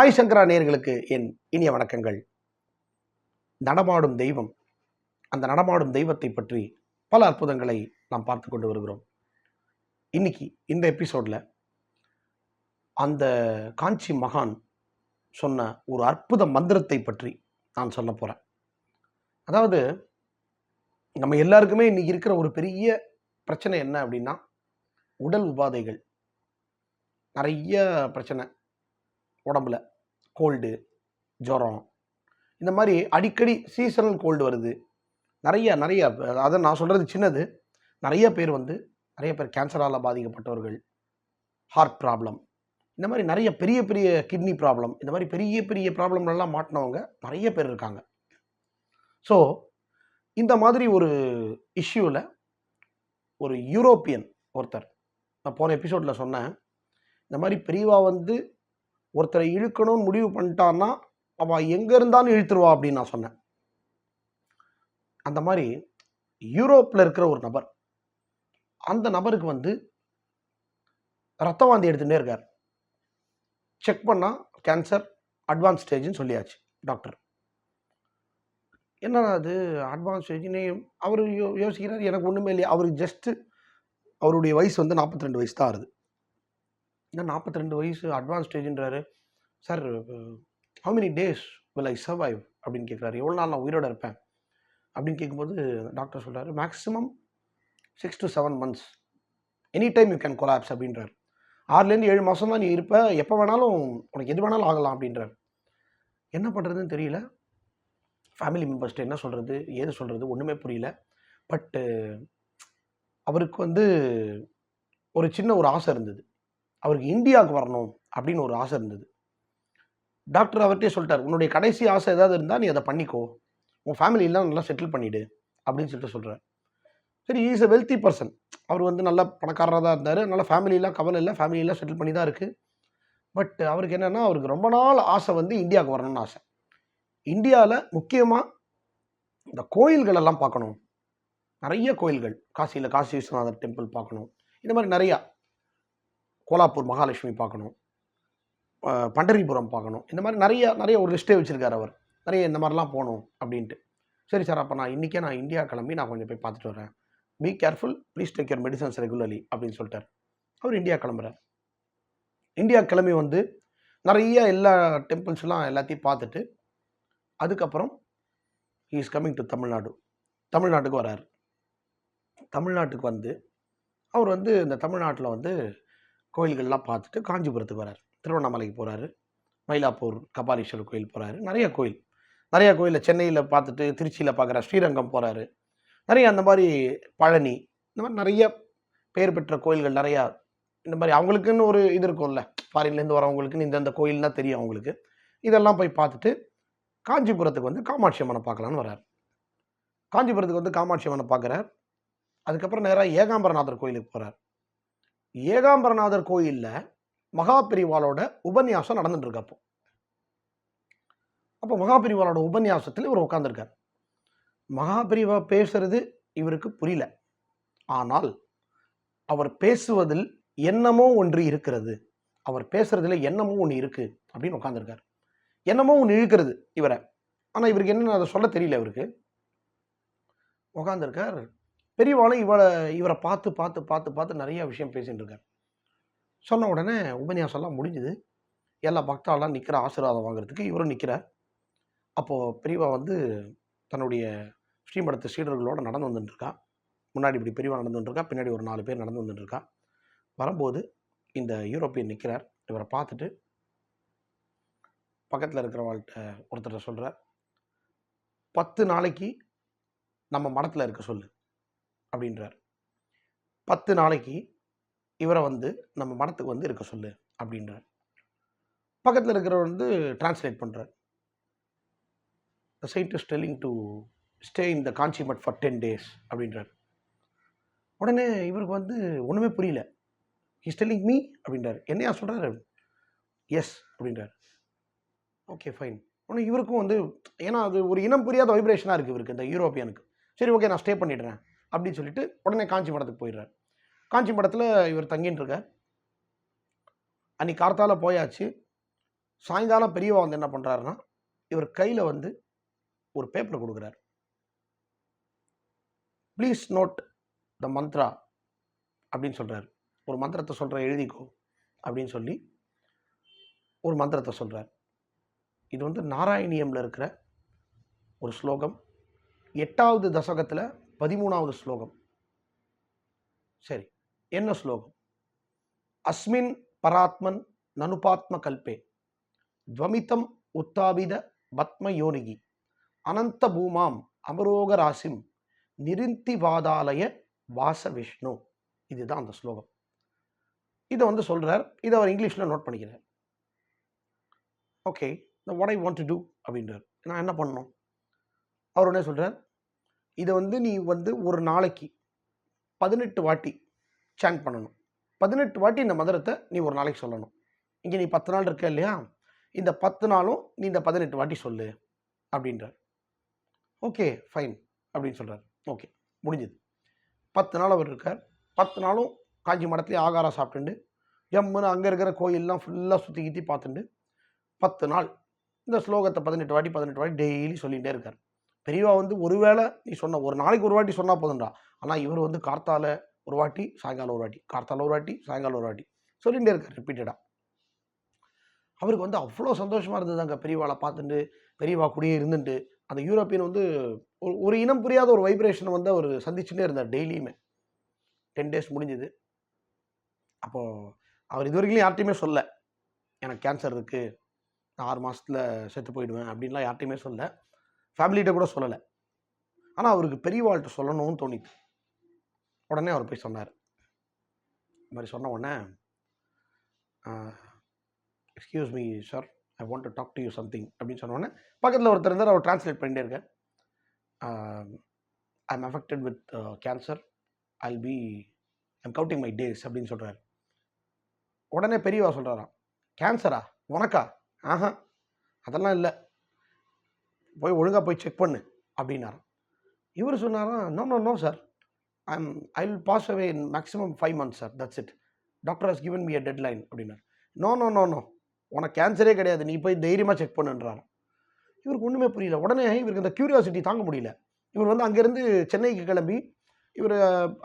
சாய் சங்கரா நேர்களுக்கு என் இனிய வணக்கங்கள். நடமாடும் தெய்வம் அந்த நடமாடும் தெய்வத்தை பற்றி பல அற்புதங்களை நாம் பார்த்து கொண்டு வருகிறோம். இன்னைக்கு இந்த எபிசோடில் அந்த காஞ்சி மகான் சொன்ன ஒரு அற்புத மந்திரத்தை பற்றி நான் சொல்ல போகிறேன் அதாவது நம்ம எல்லாருக்குமே இன்னைக்கு இருக்கிற ஒரு பெரிய பிரச்சனை என்ன அப்படின்னா உடல் உபாதைகள். நிறைய பிரச்சனை உடம்புல. கோல்டு ஜுரம். இந்த மாதிரி அடிக்கடி சீசனல் கோல்டு வருது. நிறைய நிறைய அதை நான் சொல்கிறது சின்னது. நிறைய பேர் வந்து நிறைய பேர் கேன்சரால் பாதிக்கப்பட்டவர்கள் ஹார்ட் ப்ராப்ளம் இந்த மாதிரி நிறைய பெரிய பெரிய கிட்னி ப்ராப்ளம் இந்த மாதிரி பெரிய பெரிய ப்ராப்ளம்லாம் மாட்டினவங்க நிறைய பேர் இருக்காங்க. ஸோ இந்த மாதிரி ஒரு இஷ்யூவில் ஒரு யூரோப்பியன் ஒருத்தர் நான் போன எபிசோடில் சொன்னேன். இந்த மாதிரி பெரியவா வந்து ஒருத்தரை இழுக்கணும்னு முடிவு பண்ணிட்டான்னா அவள் எங்கே இருந்தாலும் இழுத்துருவா அப்படின்னு நான் சொன்னேன். அந்த மாதிரி யூரோப்பில் இருக்கிற ஒரு நபர் அந்த நபருக்கு வந்து ரத்த வாந்தி எடுத்துகிட்டே இருக்கார். செக் பண்ணால் கேன்சர் அட்வான்ஸ் ஸ்டேஜ்னு சொல்லியாச்சு டாக்டர். என்னடா அது அட்வான்ஸ் ஸ்டேஜ்னே அவர் யோ யோசிக்கிறார் எனக்கு ஒன்றுமே இல்லையா. அவருக்கு ஜஸ்ட்டு அவருடைய வயசு வந்து நாற்பத்தி ரெண்டு வயசு தான் ஆகுது. ஏன்னா நாற்பத்தி ரெண்டு வயசு advance ஸ்டேஜ்ன்றாரு sir how many days will I survive அப்படின்னு கேட்குறாரு. எவ்வளோ நாள் நான் உயிரோடு இருப்பேன்? அப்படின்னு கேட்கும்போது டாக்டர் சொல்கிறாரு maximum six to seven months any time you can collapse அப்படின்றார். ஆறுலேருந்து ஏழு மாதம் தான் நீ இருப்ப. எப்போ வேணாலும் உனக்கு எது வேணாலும் ஆகலாம் அப்படின்றார். என்ன பண்ணுறதுன்னு தெரியல. ஃபேமிலி மெம்பர்ஸ்ட்டு என்ன சொல்கிறது ஏது சொல்கிறது ஒன்றுமே புரியல. பட்டு அவருக்கு வந்து ஒரு சின்ன ஒரு ஆசை இருந்தது. அவருக்கு இந்தியாவுக்கு வரணும் அப்படின்னு ஒரு ஆசை இருந்தது. டாக்டர் அவர்கிட்டே சொல்லிட்டார் உன்னுடைய கடைசி ஆசை ஏதாவது இருந்தால் நீ அதை பண்ணிக்கோ. உன் ஃபேமிலியெல்லாம் நல்லா செட்டில் பண்ணிவிடு அப்படின்னு சொல்லிட்டு சொல்கிறார் சரி இஸ் எ வெல்த்தி பர்சன் அவர் வந்து நல்ல பணக்காரராக தான் இருந்தார். நல்லா ஃபேமிலியெலாம் கவலை இல்லை ஃபேமிலியெல்லாம் செட்டில் பண்ணி தான் இருக்குது பட் அவருக்கு என்னென்னா அவருக்கு ரொம்ப நாள் ஆசை வந்து இந்தியாவுக்கு வரணும்னு ஆசை. இந்தியாவில் முக்கியமாக இந்த கோயில்களெல்லாம் பார்க்கணும். நிறைய கோயில்கள் காசியில் காசி விஸ்வநாதர் டெம்பிள் பார்க்கணும். இந்த மாதிரி நிறையா. கோலாப்பூர் மகாலட்சுமி பார்க்கணும். பண்டரிபுரம் பார்க்கணும். இந்த மாதிரி நிறைய நிறைய ஒரு லிஸ்ட்டே வச்சுருக்கார் அவர். நிறைய இந்த மாதிரிலாம் போகணும் அப்படின்ட்டு. சரி சார் அப்போ நான் இன்றைக்கே நான் இந்தியா கிளம்பி நான் கொஞ்சம் போய் பார்த்துட்டு வரேன் be careful please take your medicines regularly அப்படின்னு சொல்லிட்டார். அவர் இந்தியா கிளம்புறார். இந்தியா கிளம்பி வந்து நிறைய எல்லா டெம்பிள்ஸ்லாம் எல்லாத்தையும் பார்த்துட்டு அதுக்கப்புறம் இஸ் கம்மிங் டு தமிழ்நாடு தமிழ்நாட்டுக்கு வராரு தமிழ்நாட்டுக்கு வந்து அவர் வந்து இந்த தமிழ்நாட்டில் வந்து கோயில்கள்லாம் பார்த்துட்டு காஞ்சிபுரத்துக்கு வரார். திருவண்ணாமலைக்கு போகிறாரு மயிலாப்பூர் கபாலீஸ்வரர் கோயில் போகிறாரு நிறைய கோயில். நிறையா கோயிலில் சென்னையில் பார்த்துட்டு திருச்சியில் பார்க்குற ஸ்ரீரங்கம் போகிறாரு நிறைய அந்த மாதிரி பழனி இந்த மாதிரி நிறைய பேர் பெற்ற கோயில்கள் நிறையா இந்த மாதிரி அவங்களுக்குன்னு ஒரு இது இருக்கும்ல. ஃபாரின்லேருந்து வரவங்களுக்குன்னு இந்தந்த கோயில்னா தெரியும் அவங்களுக்கு. இதெல்லாம் போய் பார்த்துட்டு காஞ்சிபுரத்துக்கு வந்து காமாட்சி அம்மனை பார்க்கலான்னு வரார். காஞ்சிபுரத்துக்கு வந்து காமாட்சி அம்மனை பார்க்குறார். அதுக்கப்புறம் நேராக ஏகாம்பரநாதர் கோயிலுக்கு போகிறார் ஏகாம்பரநாதர் கோயிலில் மகாபிரிவாலோட உபன்யாசம் நடந்துட்டு அப்போ. அப்போ மகாபிரிவாலோட உபன்யாசத்தில் இவர் உட்காந்துருக்கார் மகாபிரிவா பேசுறது இவருக்கு புரியல. ஆனால் அவர் பேசுவதில் என்னமோ ஒன்று இருக்கிறது. அவர் பேசுறதுல என்னமோ ஒன்று இருக்கு அப்படின்னு உட்காந்துருக்கார் என்னமோ ஒன்று இழுக்கிறது இவரை. ஆனால் இவருக்கு என்னென்னு அதை சொல்ல தெரியல இவருக்கு. உட்காந்துருக்கார் பெரியவாளும் இவளை இவரை பார்த்து பார்த்து பார்த்து பார்த்து நிறைய விஷயம் பேசிகிட்டு இருக்கார். சொன்ன உடனே உபன்யாசம்லாம் முடிஞ்சுது. எல்லா பக்தாலாம் நிற்கிற ஆசீர்வாதம் வாங்குறதுக்கு இவரும் நிற்கிறார் அப்போது பெரியவா வந்து தன்னுடைய ஸ்ரீமடத்து சீடர்களோடு நடந்து வந்துட்டுருக்கா முன்னாடி இப்படி பெரியவா நடந்து வந்துருக்கா பின்னாடி ஒரு நாலு பேர் நடந்து வந்துட்டுருக்கா வரும்போது இந்த யூரோப்பியன் நிற்கிறார் இவரை பார்த்துட்டு பக்கத்தில் இருக்கிறவாள்கிட்ட ஒருத்தர் சொல்கிறார் பத்து நாளைக்கு நம்ம மடத்தில் இருக்க சொல்லு. அப்படின்றார். பத்து நாளைக்கு இவரை வந்து நம்ம மடத்துக்கு வந்து இருக்க சொல்லு அப்படின்றார். பக்கத்தில் இருக்கிறவர் வந்து டிரான்ஸ்லேட் பண்ணுறார் the side is telling to stay in the Kanchi mutt for ten days அப்படின்றார். உடனே இவருக்கு வந்து ஒன்றுமே புரியல. ஹிஸ் டெல்லிங் மீ அப்படின்றார். என்னையா சொல்கிறாரு எஸ் அப்படின்றார். ஓகே ஃபைன் உடனே இவருக்கும் வந்து ஏன்னா அது ஒரு இனம் புரியாத வைப்ரேஷனாக இருக்குது இவருக்கு இந்த யூரோப்பியனுக்கு. சரி ஓகே நான் ஸ்டே பண்ணிடுறேன். அப்படின்னு சொல்லிட்டு உடனே காஞ்சி மடத்துக்கு போயிடுறார். காஞ்சி மடத்தில் இவர் தங்கின்னு இருக்கார். அன்னைக்கு கார்த்தால போயாச்சு. சாயங்காலம் பெரியவா வந்து என்ன பண்ணுறாருன்னா இவர் கையில் வந்து ஒரு பேப்பர் கொடுக்குறாரு. ப்ளீஸ் நோட் த மந்த்ரா அப்படின்னு சொல்கிறார் ஒரு மந்திரத்தை சொல்கிற எழுதிக்கோ அப்படின்னு சொல்லி ஒரு மந்திரத்தை சொல்கிறார் இது வந்து நாராயணியமில் இருக்கிற ஒரு ஸ்லோகம். எட்டாவது தசகத்தில் பதிமூணாவது ஸ்லோகம். சரி என்ன ஸ்லோகம்? அஸ்மின் பராத்மன் நனுபாத்ம கல்பே துவமிதம் உத்தாபித பத்ம யோனிகி அனந்த பூமாம் அமரோக ராசிம் நிருந்திவாதாலய வாச விஷ்ணு. இதுதான் அந்த ஸ்லோகம். இதை வந்து சொல்கிறார் இதை அவர் இங்கிலீஷில் நோட் பண்ணிக்கிறார். Okay what I want to do அப்படின்றார். நான் என்ன பண்ணணும்? அவர் உடனே சொல்கிறார் இதை வந்து நீ வந்து ஒரு நாளைக்கு பதினெட்டு வாட்டி சேன் பண்ணணும். பதினெட்டு வாட்டி இந்த மந்திரத்தை நீ ஒரு நாளைக்கு சொல்லணும். இங்கே நீ பத்து நாள் இருக்க இல்லையா? இந்த பத்து நாளும் நீ இந்த பதினெட்டு வாட்டி சொல்லு அப்படின்றார். ஓகே ஃபைன் அப்படின்னு சொல்கிறார் ஓகே முடிஞ்சது. பத்து நாள் அவர் இருக்கார். பத்து நாளும் காஞ்சி மடத்துலேயே ஆகாரம் சாப்பிட்டுண்டு எம்முன்னு அங்கே இருக்கிற கோயிலெலாம் ஃபுல்லாக சுற்றி கித்தி பார்த்துட்டு பத்து நாள் இந்த ஸ்லோகத்தை பதினெட்டு வாட்டி பதினெட்டு வாட்டி டெய்லி சொல்லிகிட்டே இருக்கார். பெரியவா வந்து ஒருவேளை நீ சொன்ன ஒரு நாளைக்கு ஒரு வாட்டி சொன்னால் போதும்டா. ஆனால் இவர் வந்து கார்த்தால ஒரு வாட்டி சாயங்காலம் ஒரு வாட்டி. கார்த்தால ஒரு வாட்டி சாயங்காலம் ஒரு வாட்டி. சொல்லிகிட்டே இருக்கார் ரிப்பீட்டடாக அவருக்கு வந்து அவ்வளோ சந்தோஷமாக இருந்தது அங்கே பெரியவாளை பார்த்துட்டு பெரியவா கூடயே இருந்துட்டு. அந்த யூரோப்பியன் வந்து ஒரு ஒரு இனம் புரியாத ஒரு வைப்ரேஷனை வந்து அவர் சந்திச்சுட்டே இருந்தார் டெய்லியுமே. டென் டேஸ் முடிஞ்சுது. அப்போது அவர் இது வரைக்கும் யார்ட்டையுமே சொல்ல எனக்கு கேன்சர் இருக்குது நான் ஆறு மாதத்தில் செத்து போயிடுவேன் அப்படின்லாம் யார்ட்டையுமே சொல்ல. ஃபேமிலிகிட்ட கூட சொல்லலை. ஆனால் அவருக்கு பெரியவாள்கிட்ட சொல்லணும்னு தோணிட்டு. உடனே அவர் போய் சொன்னார். இந்த மாதிரி சொன்ன உடனே excuse me sir I want to talk to you something அப்படின்னு சொன்ன உடனே பக்கத்தில் ஒருத்தர் இருந்தார் அவர் ட்ரான்ஸ்லேட் பண்ணிட்டே இருக்கேன் I am affected with cancer I'll be I'm counting my days அப்படின்னு சொல்கிறார் உடனே பெரியவா சொல்கிறாராம் கேன்சரா உனக்கா? ஆஹா அதெல்லாம் இல்லை. போய் ஒழுங்காக போய் செக் பண்ணு அப்படின்னாராம் இவர் சொன்னாராம் no no no sir I am I will pass away in maximum five months sir that's it doctor has given me a deadline அப்படின்னார். நோ நோ நோ நோ உனக்கு கேன்சரே கிடையாது. நீ போய் தைரியமாக செக் பண்ணுன்றாராம் இவருக்கு ஒன்றுமே புரியல. உடனே இவருக்கு அந்த க்யூரியாசிட்டி தாங்க முடியல. இவர் வந்து அங்கேருந்து சென்னைக்கு கிளம்பி இவர்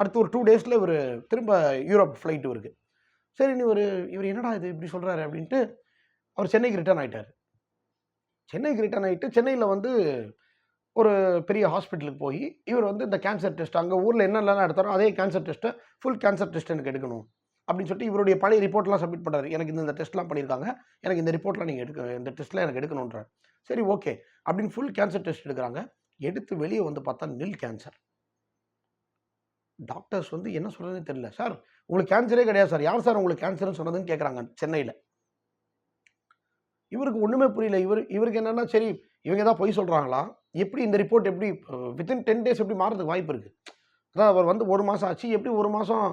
அடுத்து ஒரு டூ டேஸில் இவர் திரும்ப யூரோப் ஃப்ளைட் இவருக்கு. சரி நீ ஒரு இவர் என்னடா இது இப்படி சொல்கிறாரு அப்படின்ட்டு அவர் சென்னைக்கு ரிட்டர்ன் ஆகிட்டார் சென்னைக்கு ரிட்டர்ன் ஆகிட்டு சென்னையில் வந்து ஒரு பெரிய ஹாஸ்பிட்டலுக்கு போய் இவர் வந்து இந்த கேன்சர் டெஸ்ட் அங்கே ஊரில் என்னெல்லாம் எடுத்தாரோ அதே கேன்சர் டெஸ்ட்டை ஃபுல் கேன்சர் டெஸ்ட் எனக்கு எடுக்கணும் அப்படின்னு சொல்லிட்டு இவருடைய பழைய ரிப்போர்ட்லாம் சப்மிட் பண்ணுறாரு எனக்கு இந்த இந்த டெஸ்ட்லாம் பண்ணியிருக்காங்க. எனக்கு இந்த ரிப்போர்ட்லாம் நீங்கள் எடுக்க இந்த டெஸ்ட்லாம் எனக்கு எடுக்கணுன்றார். சரி ஓகே அப்படின்னு ஃபுல் கேன்சர் டெஸ்ட் எடுக்கிறாங்க. எடுத்து வெளியே வந்து பார்த்தா நில் கேன்சர். டாக்டர்ஸ் வந்து என்ன சொல்கிறதுன்னு தெரியல. சார் உங்களுக்கு கேன்சரே கிடையாது சார். யார் சார் உங்களுக்கு கேன்சர்னு சொன்னதுன்னு கேட்குறாங்க சென்னையில்? இவருக்கு ஒன்றுமே புரியல. இவர் இவருக்கு என்னென்னா சரி இவங்க தான் பொய் சொல்கிறாங்களா எப்படி இந்த ரிப்போர்ட் எப்படி வித்தின் டென் டேஸ் எப்படி மாறதுக்கு வாய்ப்பு இருக்குது அதான் அவர் வந்து ஒரு மாதம் ஆச்சு. எப்படி ஒரு மாதம்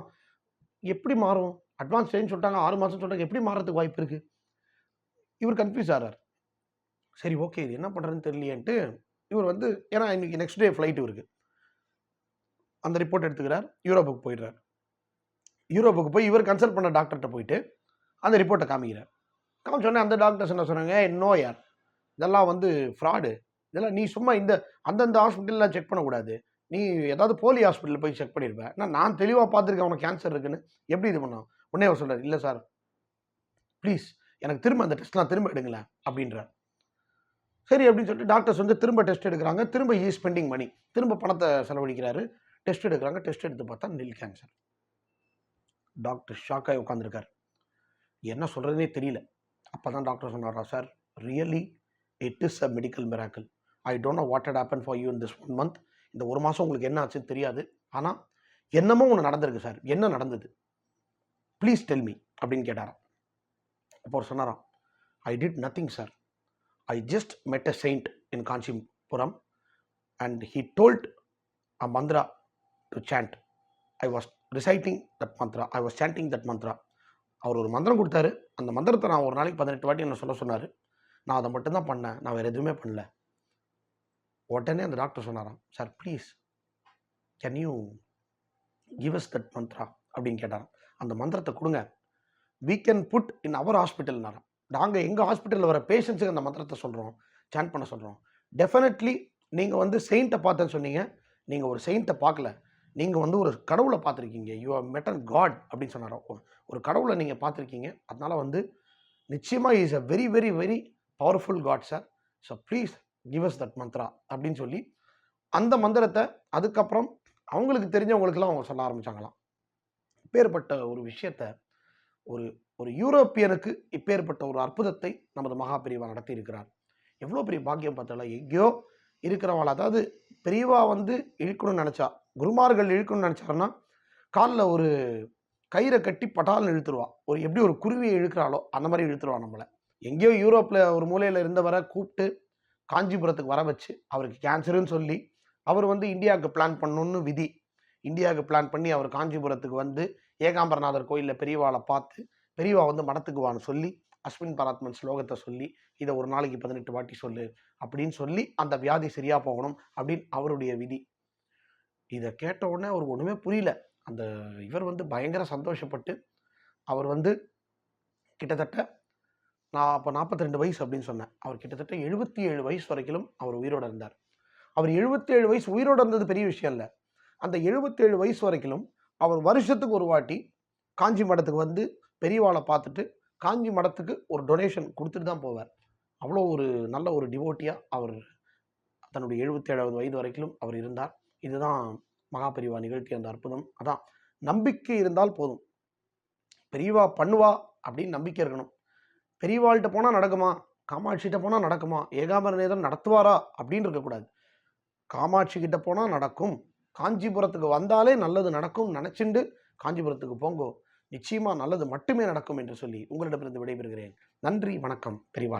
எப்படி மாறும்? அட்வான்ஸ் ஸ்டேஜ்னு சொல்லிட்டாங்க ஆறு மாதம் சொல்லிட்டாங்க எப்படி மாறதுக்கு வாய்ப்பு இருக்குது இவர் கன்ஃபியூஸ் ஆகிறார் சரி ஓகே இது என்ன பண்ணுறதுன்னு தெரியலையேன்ட்டு இவர் வந்து ஏன்னா இன்றைக்கி நெக்ஸ்ட் டே ஃப்ளைட் இவருக்கு. அந்த ரிப்போர்ட் எடுத்துக்கிறார். யூரோப்புக்கு போயிடுறார். யூரோப்புக்கு போய் இவர் கன்சல்ட் பண்ண டாக்டர்கிட்ட போயிட்டு அந்த ரிப்போர்ட்டை காமிக்கிறார். காமிச்சோடனே அந்த டாக்டர்ஸ் என்ன சொன்னாங்க நோ யார்? இதெல்லாம் வந்து ஃப்ராடு இதெல்லாம் நீ சும்மா இந்த அந்தந்த ஹாஸ்பிட்டலில் செக் பண்ணக்கூடாது. நீ ஏதாவது போலி ஹாஸ்பிட்டலில் போய் செக் பண்ணியிருப்பேன் நான் நான் தெளிவாக பார்த்துருக்கேன் அவனுக்கு கேன்சர் இருக்குன்னு. எப்படி இது பண்ணோம்? உடனே அவர் சொல்கிறார் இல்லை சார் ப்ளீஸ் எனக்கு திரும்ப அந்த டெஸ்ட்லாம் திரும்ப எடுங்களேன் அப்படின்றார். சரி அப்படின்னு சொல்லிட்டு டாக்டர்ஸ் வந்து திரும்ப டெஸ்ட் எடுக்கிறாங்க. திரும்ப ஈ ஸ்பெண்டிங் மணி திரும்ப பணத்தை செலவழிக்கிறாரு. டெஸ்ட் எடுக்கிறாங்க. டெஸ்ட் எடுத்து பார்த்தா நில் கேன்சர் டாக்டர் ஷாக்காகி உட்காந்துருக்கார் என்ன சொல்கிறதுனே தெரியல. அப்போ தான் டாக்டர் சொன்னாரா sir really it is a medical miracle I don't know what had happen for you in this one month இந்த ஒரு மாதம் உங்களுக்கு என்ன ஆச்சுன்னு தெரியாது. ஆனால் என்னமோ ஒன்று நடந்திருக்கு சார் என்ன நடந்தது? ப்ளீஸ் டெல் மீ அப்படின்னு கேட்டாராம். அப்போ அவர் சொன்னாராம் I did nothing sir I just met a saint in Kanchipuram and he told a mantra to chant I was reciting that mantra I was chanting that mantra அவர் ஒரு மந்திரம் கொடுத்தாரு. அந்த மந்திரத்தை நான் ஒரு நாளைக்கு பதினெட்டு வாட்டி என்ன சொல்ல சொன்னார். நான் அதை மட்டும்தான் பண்ணேன். நான் வேறு எதுவுமே பண்ணல. உடனே அந்த டாக்டர் சொன்னாராம் sir please can you give us that mantra அப்படின்னு கேட்டாராம். அந்த மந்திரத்தை கொடுங்க. We can put in our ஹாஸ்பிட்டல்னாராம் நாங்கள் எங்கள் ஹாஸ்பிட்டலில் வர பேஷண்ட்ஸுக்கு அந்த மந்திரத்தை சொல்கிறோம் சேன் பண்ண சொல்கிறோம் டெஃபினெட்லி நீங்கள் வந்து செயின்ட்டை பார்த்தேன்னு சொன்னீங்க. நீங்கள் ஒரு செயின்ட்டை பார்க்கல. நீங்கள் வந்து ஒரு கடவுளை பார்த்துருக்கீங்க. யூ ஆர் மெட்டர் காட் அப்படின்னு சொன்னாரோ? ஒரு கடவுளை நீங்கள் பார்த்துருக்கீங்க. அதனால் வந்து நிச்சயமாக is a very very very powerful god sir so please give us that mantra அப்படின்னு சொல்லி அந்த மந்திரத்தை அதுக்கப்புறம் அவங்களுக்கு தெரிஞ்சவங்களுக்கெல்லாம் அவங்க சொல்ல ஆரம்பித்தாங்களாம் இப்பேற்பட்ட ஒரு விஷயத்த ஒரு ஒரு யூரோப்பியனுக்கு இப்பேற்பட்ட ஒரு அற்புதத்தை நமது மகா நடத்தி இருக்கிறார் எவ்வளோ பெரிய பாக்கியம் பார்த்தாலும் எங்கேயோ இருக்கிறவங்கள? அதாவது பெரியவா வந்து இழுக்கணும்னு நினச்சா குருமார்கள் இழுக்கணும்னு நினச்சாருன்னா காலில் ஒரு கயிறை கட்டி பட்டால்னு இழுத்துருவா ஒரு எப்படி ஒரு குருவியை இழுக்கிறாளோ அந்த மாதிரி இழுத்துருவா நம்மளை. எங்கேயோ யூரோப்பில் ஒரு மூலையில் இருந்தவரை கூப்பிட்டு காஞ்சிபுரத்துக்கு வர வச்சு அவருக்கு கேன்சருன்னு சொல்லி அவர் வந்து இந்தியாவுக்கு பிளான் பண்ணணுன்னு விதி. இந்தியாவுக்கு பிளான் பண்ணி அவர் காஞ்சிபுரத்துக்கு வந்து ஏகாம்பரநாதர் கோயிலில் பெரியவாளை பார்த்து பெரியவா வந்து மடத்துக்கு வான்னு சொல்லி அஸ்வின் பராத்மன் ஸ்லோகத்தை சொல்லி இதை ஒரு நாளைக்கு பதினெட்டு வாட்டி சொல்லு அப்படின்னு சொல்லி அந்த வியாதி சரியாக போகணும் அப்படின்னு அவருடைய விதி. இதை கேட்ட உடனே அவருக்கு ஒன்றுமே புரியல. அந்த இவர் வந்து பயங்கர சந்தோஷப்பட்டு அவர் வந்து கிட்டத்தட்ட நான் அப்போ நாற்பத்தி ரெண்டு வயசு அப்படின்னு சொன்னேன். அவர் கிட்டத்தட்ட எழுபத்தி ஏழு வயசு வரைக்கும் அவர் உயிரோட இருந்தார். அவர் எழுபத்தேழு வயசு உயிரோடு இருந்தது பெரிய விஷயம் இல்லை. அந்த எழுபத்தேழு வயசு வரைக்கும் அவர் வருஷத்துக்கு ஒரு வாட்டி காஞ்சி மடத்துக்கு வந்து பெரியவாளை பார்த்துட்டு காஞ்சி மடத்துக்கு ஒரு டொனேஷன் கொடுத்துட்டு தான் போவார். அவ்வளோ ஒரு நல்ல ஒரு டிவோட்டியாக அவர் தன்னுடைய எழுபத்தேழாவது வயது வரைக்கும் அவர் இருந்தார். இதுதான் மகாபெரிவா நிகழ்த்திய அந்த அற்புதம். அதான் நம்பிக்கை இருந்தால் போதும். பெரியவா பண்ணுவா அப்படின்னு நம்பிக்கை இருக்கணும். பெரியவாள்கிட்ட போனால் நடக்குமா? காமாட்சிகிட்ட போனால் நடக்குமா? ஏகாம்பரநேதன் நடத்துவாரா? அப்படின்னு இருக்கக்கூடாது. காமாட்சி கிட்ட போனால் நடக்கும். காஞ்சிபுரத்துக்கு வந்தாலே நல்லது நடக்கும் நினச்சிண்டு காஞ்சிபுரத்துக்கு போங்கோ. நிச்சயமாக நல்லது மட்டுமே நடக்கும் என்று சொல்லி உங்களிடமிருந்து விடைபெறுகிறேன். நன்றி வணக்கம் பெரியவா